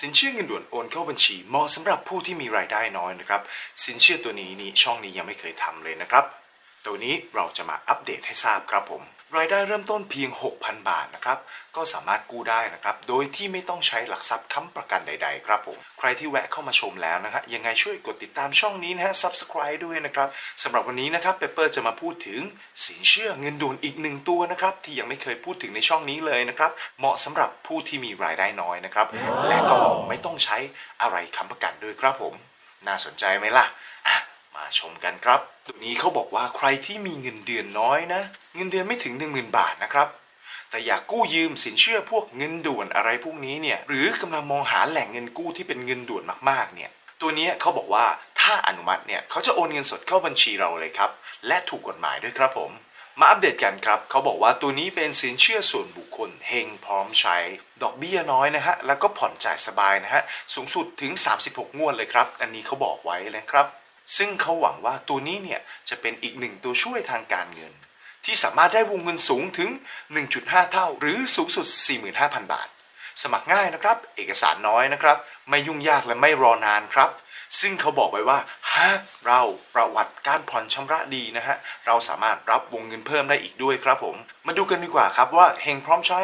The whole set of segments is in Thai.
สินเชื่อเงินด่วนโอนเข้าบัญชีเหมาะสำหรับผู้ที่มีรายได้น้อยนะครับ สินเชื่อตัวนี้นี่ช่องนี้ยังไม่เคยทำเลยนะครับ ตัวนี้เราจะมาอัปเดตให้ทราบครับผม รายได้เริ่มต้นเพียง 6,000 บาทนะครับ ก็สามารถกู้ได้นะครับ โดยที่ไม่ต้องใช้หลักทรัพย์ค้ำประกันใด ๆ ครับผม ใครที่แวะเข้ามาชมแล้วนะฮะ ยังไงช่วยกดติดตามช่องนี้นะฮะ subscribe ด้วยนะครับ สำหรับวันนี้นะครับเปเปอร์จะมาพูดถึงสินเชื่อเงินด่วนอีกหนึ่งตัวนะครับ ที่ยังไม่เคยพูดถึงในช่องนี้เลยนะครับ เหมาะสำหรับผู้ที่มีรายได้น้อยนะครับ และก็ไม่ต้องใช้อะไรค้ำประกันด้วยครับผม น่าสนใจไหมล่ะอะ มาชมกันครับ ตัวนี้เขาบอกว่าใครที่มีเงินเดือนน้อยนะ เงินเดือนไม่ถึง 10,000 บาทนะครับ แต่อยากกู้ยืมสินเชื่อพวกเงินด่วนอะไรพวกนี้เนี่ย หรือกำลังมองหาแหล่งเงินกู้ที่เป็นเงินด่วนมากๆ เนี่ย ตัวนี้เขาบอกว่าถ้าอนุมัติเนี่ยเขาจะโอนเงินสดเข้าบัญชีเราเลยครับ และถูกกฎหมายด้วยครับผม มาอัปเดตกันครับ เขาบอกว่าตัวนี้เป็นสินเชื่อส่วนบุคคลเฮงพร้อมใช้ ดอกเบี้ยน้อยนะฮะ แล้วก็ผ่อนจ่ายสบายนะฮะ สูงสุดถึง 36 งวดเลยครับ อันนี้เขาบอกไว้นะครับ ซึ่งเขาหวังว่าตัวนี้เนี่ยจะเป็นอีกหนึ่งตัวช่วยทางการเงิน ที่สามารถได้วงเงินสูงถึง 1.5 เท่า หรือสูงสุด 45,000 บาท สมัครง่ายนะครับ เอกสารน้อยนะครับ ไม่ยุ่งยากและไม่รอนานครับ ซึ่งเขาบอกไว้ว่าหากเราประวัติการผ่อนชำระดีนะฮะเราสามารถรับวงเงินเพิ่มได้อีกด้วยครับผม มาดูกันดีกว่าครับว่าเฮงพร้อมใช้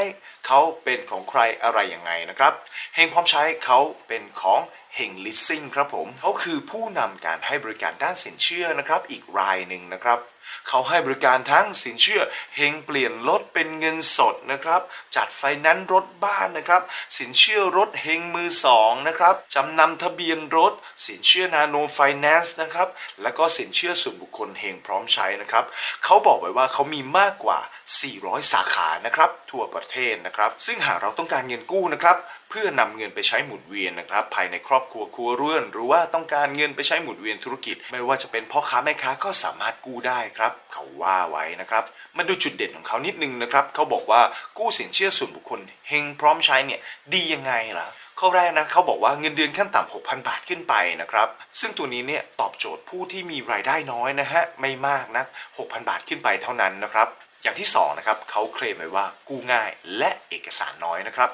เขาเป็นของใครอะไรยังไงนะครับเฮงพร้อมใช้เขาเป็นของ เฮงลิสซิ่งครับผมเขาคือผู้นำการให้บริการด้านสินเชื่อนะครับอีกรายหนึ่งนะครับเขาให้บริการทั้งสินเชื่อเฮงเปลี่ยนรถเป็นเงินสดนะครับ จัดไฟแนนซ์รถบ้านนะครับ สินเชื่อรถเฮงมือสองนะครับจำนำทะเบียนรถ สินเชื่อนาโนไฟแนนซ์นะครับแล้วก็สินเชื่อส่วนบุคคลเฮงพร้อมใช้นะครับเขาบอกไว้ว่าเขามีมากกว่า 400 สาขานะครับทั่วประเทศนะครับ ซึ่งหากเราต้องการเงินกู้นะครับเพื่อนำเงินไปใช้หมุนเวียนนะครับภายในครอบครัวครัวเรือน หรือว่าต้องการเงินไปใช้หมุนเวียนธุรกิจ ไม่ว่าจะเป็นพ่อค้าแม่ค้าก็สามารถกู้ได้ครับ เขาว่าไว้นะครับมาดูจุดเด่นของเขานิดนึงนะครับเขาบอกว่ากู้สินเชื่อส่วนบุคคลเฮงพร้อมใช้เนี่ยดียังไงล่ะข้อแรกนะเขาบอกว่าเงินเดือนขั้นต่ำ 6,000 บาทขึ้นไปนะครับ ซึ่งตัวนี้เนี่ยตอบโจทย์ผู้ที่มีรายได้น้อยนะฮะ ไม่มากนะ 6,000 บาทขึ้นไปเท่านั้นนะครับ อย่างที่สองนะครับเขาเคลมไว้ว่ากู้ง่ายและเอกสารน้อยนะครับ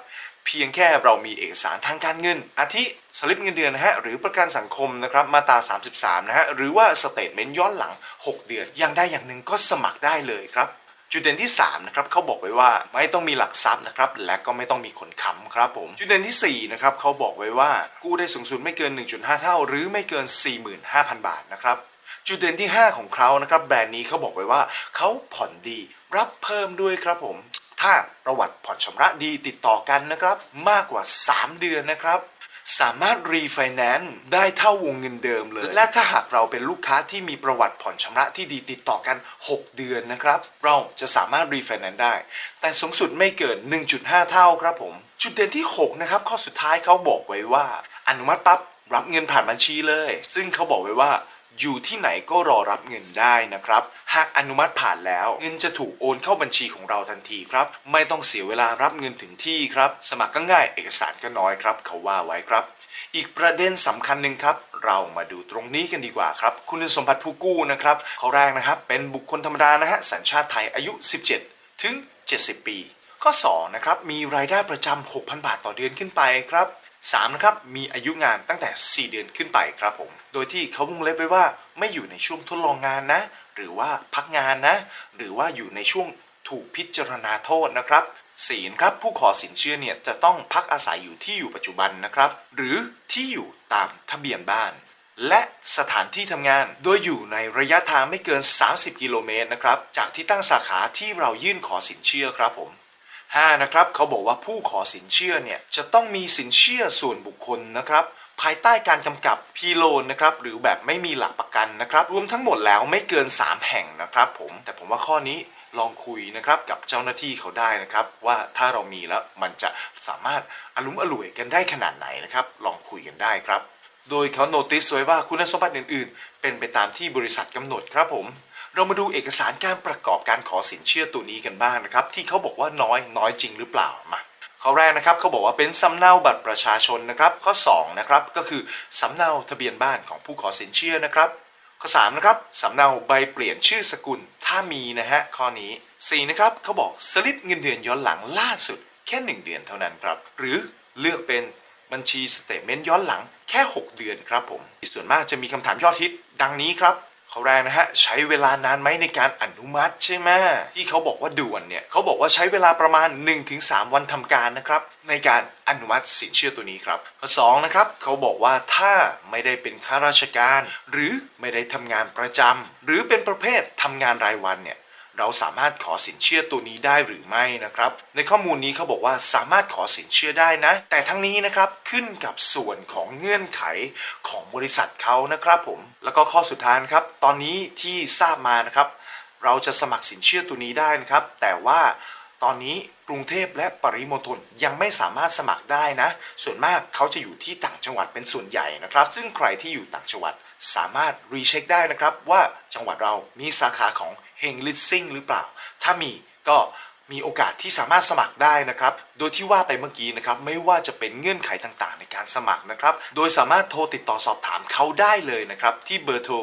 เพียงแค่เรามีเอกสารทางการเงิน อาทิสลิปเงินเดือนนะฮะหรือประกันสังคมนะครับมาตรา 33 นะฮะหรือว่าสเตทเมนต์ย้อนหลัง 6 เดือน อย่างใดอย่างหนึ่งก็สมัครได้เลยครับจุดเด่นที่3นะครับเขาบอกไว้ว่าไม่ต้องมีหลักทรัพย์นะครับและก็ไม่ต้องมีคนค้ำครับผมจุดเด่นที่4นะครับเขาบอกไว้ว่ากู้ได้สูงสุดไม่เกิน 1.5 เท่า หรือไม่เกิน 45,000 บาทนะครับจุดเด่นที่ 5 ของเขานะครับแบรนด์นี้เขาบอกไว้ว่าเขาผ่อนดีรับเพิ่มด้วยครับผม ถ้าประวัติผ่อนชำระดีติดต่อกันนะครับ มากกว่า 3 เดือนนะครับ สามารถรีไฟแนนซ์ได้เท่าวงเงินเดิมเลย และถ้าหากเราเป็นลูกค้าที่มีประวัติผ่อนชำระที่ดีติดต่อกัน 6 เดือนนะครับ เราจะสามารถรีไฟแนนซ์ได้ แต่สูงสุดไม่เกิน 1.5 เท่าครับผม จุดเด่นที่ 6 นะครับ ข้อสุดท้ายเขาบอกไว้ว่า อนุมัติปั๊บรับเงินผ่านบัญชีเลย ซึ่งเขาบอกไว้ว่า อยู่ที่ไหนก็รอรับเงินได้นะครับ หากอนุมัติผ่านแล้ว เงินจะถูกโอนเข้าบัญชีของเราทันทีครับ ไม่ต้องเสียเวลารับเงินถึงที่ครับ สมัครก็ง่ายเอกสารก็น้อยครับ เขาว่าไว้ครับ อีกประเด็นสำคัญหนึ่งครับ เรามาดูตรงนี้กันดีกว่าครับ คุณสมบัติผู้กู้นะครับเขาแรกนะครับ เป็นบุคคลธรรมดานะฮะสัญชาติไทยอายุ 17 ถึง 70 ปี ข้อ2นะครับมีรายได้ประจำ6,000 บาทต่อเดือนขึ้นไปครับ 3นะครับมีอายุงานตั้งแต่ 4 เดือนขึ้นไปครับผม โดยที่เขาวงเล็บไว้ว่าไม่อยู่ในช่วงทดลองงานนะ หรือว่าพักงานนะ หรือว่าอยู่ในช่วงถูกพิจารณาโทษนะครับสี่นครับผู้ขอสินเชื่อเนี่ยจะต้องพักอาศัยอยู่ที่อยู่ปัจจุบันนะครับ หรือที่อยู่ตามทะเบียนบ้าน และสถานที่ทำงาน โดยอยู่ในระยะทางไม่เกิน 30 กิโลเมตรนะครับ จากที่ตั้งสาขาที่เรายื่นขอสินเชื่อครับผม 5นะครับเขาบอกว่าผู้ขอสินเชื่อเนี่ยจะต้องมีสินเชื่อส่วนบุคคลนะครับภายใต้การกำกับพีโลนนะครับหรือแบบไม่มีหลักประกันนะครับรวมทั้งหมดแล้วไม่เกิน 3 แห่งนะครับผมแต่ผมว่าข้อนี้ลองคุยนะครับกับเจ้าหน้าที่เขาได้นะครับ ว่าถ้าเรามีแล้วมันจะสามารถอารมอร่วยกันได้ขนาดไหนนะครับลองคุยกันได้ครับ โดยเขาโน้ติสไว้ว่าคุณสมบัติอื่น ๆ เป็นไปตามที่บริษัทกำหนดครับผม เรามาดูเอกสารการประกอบการขอสินเชื่อตัวนี้กันบ้างนะครับ ที่เขาบอกว่าน้อยน้อยจริงหรือเปล่ามาข้อแรกนะครับเขาบอกว่าเป็นสำเนาบัตรประชาชนนะครับ ข้อ2นะครับก็คือสำเนาทะเบียนบ้านของผู้ขอสินเชื่อนะครับ ข้อ3นะครับสำเนาใบเปลี่ยนชื่อสกุลถ้ามีนะฮะข้อนี้4นะครับเขาบอกสลิปเงินเดือนย้อนหลังล่าสุดแค่ 1 เดือนเท่านั้นครับ หรือเลือกเป็นบัญชีสเตทเมนต์ย้อนหลังแค่ 6 เดือนครับผมส่วนมากจะมีคำถามยอดฮิตดังนี้ครับ เขาแรกนะฮะ ใช้เวลานานไหมในการอนุมัติใช่ไหมที่เขาบอกว่าด่วนเนี่ยเขาบอกว่าใช้เวลาประมาณ 1-3 วันทำการนะครับ ในการอนุมัติสินเชื่อตัวนี้ครับข้อสองนะครับเขาบอกว่าถ้าไม่ได้เป็นข้าราชการ หรือไม่ได้ทำงานประจำหรือเป็นประเภททำงานรายวันเนี่ย เราสามารถขอสินเชื่อตัวนี้ได้หรือไม่นะครับ ในข้อมูลนี้เขาบอกว่าสามารถขอสินเชื่อได้นะ แต่ทั้งนี้นะครับขึ้นกับส่วนของเงื่อนไขของบริษัทเขานะครับผม แล้วก็ข้อสุดท้ายครับตอนนี้ที่ทราบมานะครับ เราจะสมัครสินเชื่อตัวนี้ได้นะครับ แต่ว่าตอนนี้กรุงเทพและปริมณฑลยังไม่สามารถสมัครได้นะ ส่วนมากเขาจะอยู่ที่ต่างจังหวัดเป็นส่วนใหญ่นะครับ ซึ่งใครที่อยู่ต่างจังหวัด สามารถรีเช็คได้นะครับว่าจังหวัดเรามีสาขาของเฮงลิสซิ่งหรือเปล่า ถ้ามีก็มีโอกาสที่สามารถสมัครได้นะครับ โดยที่ว่าไปเมื่อกี้นะครับ ไม่ว่าจะเป็นเงื่อนไขต่างๆ ในการสมัครนะครับ โดยสามารถโทรติดต่อสอบถามเขาได้เลยนะครับ ที่เบอร์โทร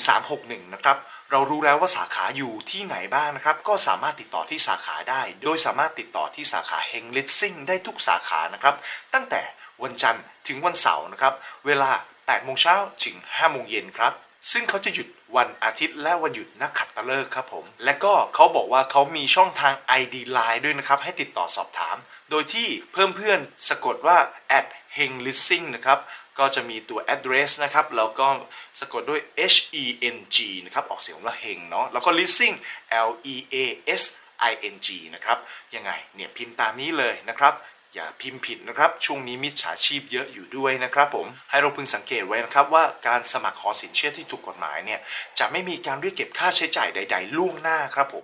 1361 นะครับ เรารู้แล้วว่าสาขาอยู่ที่ไหนบ้างนะครับ ก็สามารถติดต่อที่สาขาได้ โดยสามารถติดต่อที่สาขาเฮงลิสซิ่งได้ทุกสาขานะครับ ตั้งแต่วันจันทร์ถึงวันเสาร์นะครับ เวลา 8โมงเช้าถึง5โมงเย็นครับ ซึ่งเขาจะหยุดวันอาทิตย์และวันหยุดนักขัตฤกษ์ครับผม และก็เขาบอกว่าเขามีช่องทาง ID Line ด้วยนะครับ ให้ติดต่อสอบถาม โดยที่เพิ่มเพื่อนสะกดว่า at heng listing นะครับ ก็จะมีตัว address นะครับ แล้วก็สะกดด้วย H E N G นะครับ ออกเสียงว่าเฮงเนาะ แล้วก็ listing L E A S I N G นะครับ ยังไงเนี่ยพิมพ์ตามนี้เลยนะครับ อย่าพิมพ์ผิดนะครับ ช่วงนี้มิจฉาชีพเยอะอยู่ด้วยนะครับผม ให้เราพึงสังเกตไว้นะครับว่าการสมัครขอสินเชื่อที่ถูกกฎหมายเนี่ยจะไม่มีการเรียกเก็บค่าใช้จ่ายใด ๆ ล่วงหน้าครับผม